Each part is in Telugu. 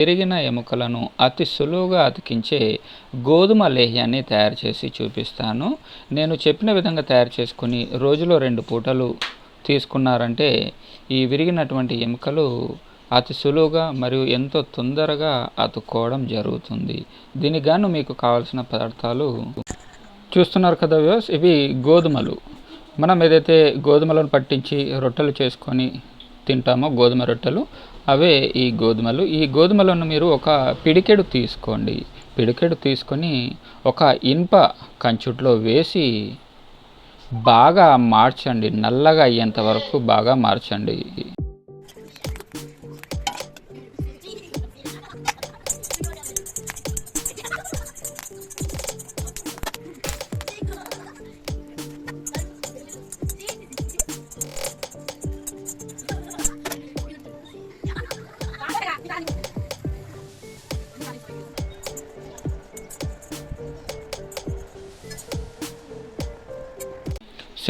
విరిగిన ఎముకలను అతి సులువుగా అతికించే గోధుమ లేహ్యాన్ని తయారు చేసి చూపిస్తాను. నేను చెప్పిన విధంగా తయారు చేసుకుని రోజులో రెండు పూటలు తీసుకున్నారంటే ఈ విరిగినటువంటి ఎముకలు అతి సులువుగా మరియు ఎంతో తొందరగా అతుక్కోవడం జరుగుతుంది. దీనికి గాను మీకు కావాల్సిన పదార్థాలు చూస్తున్నారు కదా వ్యూస్ ఇవి గోధుమలు. మనం ఏదైతే గోధుమలను పట్టించి రొట్టెలు చేసుకొని తింటామో గోధుమ రొట్టెలు అవే ఈ గోధుమలు. ఈ గోధుమలను మీరు ఒక పిడికెడు తీసుకోండి. పిడికెడు తీసుకొని ఒక ఇనుప కంచుట్లో వేసి బాగా మార్చండి. నల్లగా అయ్యేంత వరకు బాగా మార్చండి.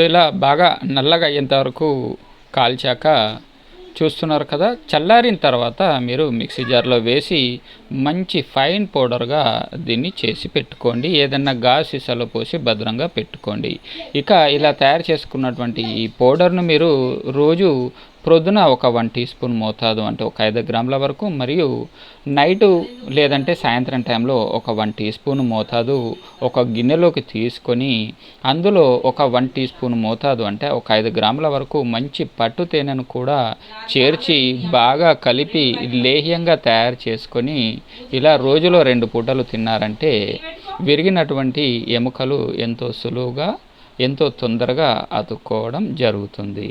సో ఇలా బాగా నల్లగా అయ్యేంత వరకు కాల్చాక చూస్తున్నారు కదా చల్లారిన తర్వాత మీరు మిక్సీ జార్లో వేసి మంచి ఫైన్ పౌడర్గా దీన్ని చేసి పెట్టుకోండి. ఏదన్నా గాజు సీసాలో పోసి భద్రంగా పెట్టుకోండి. ఇక ఇలా తయారు చేసుకున్నటువంటి ఈ పౌడర్ను మీరు రోజు ప్రొద్దున ఒక వన్ టీ స్పూన్ మోతాదు అంటే ఒక ఐదు గ్రాముల వరకు మరియు నైటు లేదంటే సాయంత్రం టైంలో ఒక వన్ టీ స్పూన్ మోతాదు ఒక గిన్నెలోకి తీసుకొని అందులో ఒక వన్ టీ స్పూన్ మోతాదు అంటే ఒక ఐదు గ్రాముల వరకు మంచి పట్టు తేనెను కూడా చేర్చి బాగా కలిపి లేహ్యంగా తయారు చేసుకొని ఇలా రోజులో రెండు పూటలు తిన్నారంటే విరిగినటువంటి ఎముకలు ఎంతో సులువుగా ఎంతో తొందరగా అతుక్కోవడం జరుగుతుంది.